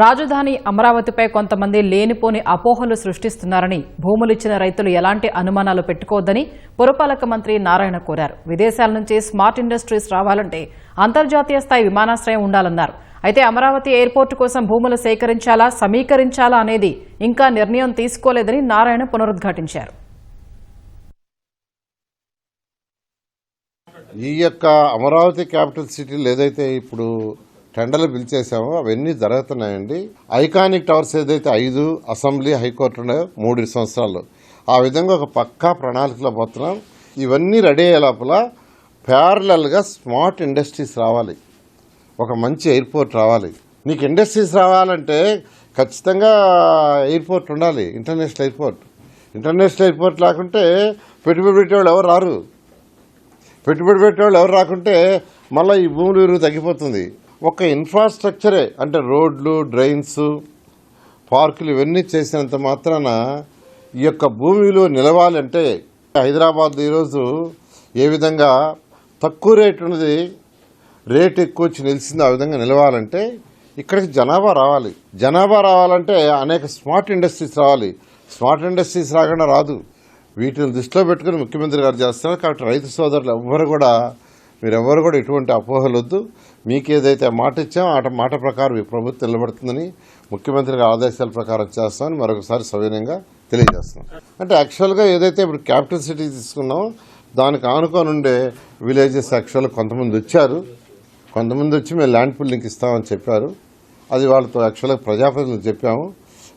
రాజధాని అమరావతిపై కొంతమంది లేనిపోని అపోహలు సృష్టిస్తున్నారని భూములిచ్చిన రైతులు ఎలాంటి అనుమానాలు పెట్టుకోవద్దని పురపాలక మంత్రి నారాయణ కోరారు. విదేశాల నుంచి స్మార్ట్ ఇండస్ట్రీస్ రావాలంటే అంతర్జాతీయ స్థాయి విమానాశ్రయం ఉండాలన్నారు. అయితే అమరావతి ఎయిర్పోర్టు కోసం భూములు సేకరించాలా సమీకరించాలా అనేది ఇంకా నిర్ణయం తీసుకోలేదని నారాయణ పునరుద్ఘాటించారు. ఈ యొక్క అమరావతి క్యాపిటల్ సిటీలు ఏదైతే ఇప్పుడు టెండర్లు పిలిచేసామో అవన్నీ జరుగుతున్నాయండి. ఐకానిక్ టవర్స్ ఏదైతే ఐదు అసెంబ్లీ హైకోర్టు ఉన్నాయో మూడు సంవత్సరాలు ఆ విధంగా ఒక పక్కా ప్రణాళికలో పోతున్నాం. ఇవన్నీ రెడీ అయ్యే లోపల ప్యారలల్గా స్మార్ట్ ఇండస్ట్రీస్ రావాలి. ఒక మంచి ఎయిర్పోర్ట్ రావాలి. నీకు ఇండస్ట్రీస్ రావాలంటే ఖచ్చితంగా ఎయిర్పోర్ట్ ఉండాలి ఇంటర్నేషనల్ ఎయిర్పోర్ట్. ఇంటర్నేషనల్ ఎయిర్పోర్ట్ లేకుంటే పెట్టుబడి పెట్టేవాళ్ళు ఎవరు రారు? పెట్టుబడి పెట్టేవాళ్ళు ఎవరు రాకుంటే మళ్ళీ ఈ భూములు విలువ తగ్గిపోతుంది. ఒక ఇన్ఫ్రాస్ట్రక్చరే అంటే రోడ్లు డ్రైన్స్ పార్కులు ఇవన్నీ చేసినంత మాత్రాన ఈ యొక్క భూమిలో నిలవాలంటే హైదరాబాద్ ఈరోజు ఏ విధంగా తక్కువ రేటు ఉన్నది రేట్ ఎక్కువ వచ్చి నిలిచింది ఆ విధంగా నిలవాలంటే ఇక్కడికి జనాభా రావాలి. జనాభా రావాలంటే అనేక స్మార్ట్ ఇండస్ట్రీస్ రావాలి. స్మార్ట్ ఇండస్ట్రీస్ రాకుండా రాదు. వీటిని దృష్టిలో పెట్టుకుని ముఖ్యమంత్రి గారు చేస్తున్నారు. కాబట్టి రైతు సోదరులు ఎవ్వరు కూడా మీరెవ్వరు కూడా ఎటువంటి అపోహలు వద్దు మీకు ఏదైతే మాట ఇచ్చామో ఆట మాట ప్రకారం ఈ ప్రభుత్వం నిలబడుతుందని ముఖ్యమంత్రి గారి ఆదేశాల ప్రకారం చేస్తామని మరొకసారి సవినయంగా తెలియజేస్తున్నాం. అంటే యాక్చువల్గా ఏదైతే ఇప్పుడు క్యాపిటల్ సిటీ తీసుకున్నామో దానికి ఆనుకొని ఉండే విలేజెస్ యాక్చువల్గా కొంతమంది వచ్చారు. కొంతమంది వచ్చి మేము ల్యాండ్ పుల్లింగ్ ఇస్తామని చెప్పారు. అది వాళ్ళతో యాక్చువల్గా ప్రజాప్రతినిధులకు చెప్పాము.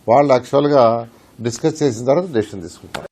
వాళ్ళు యాక్చువల్గా డిస్కస్ చేసిన తర్వాత డెసిషన్ తీసుకుంటాం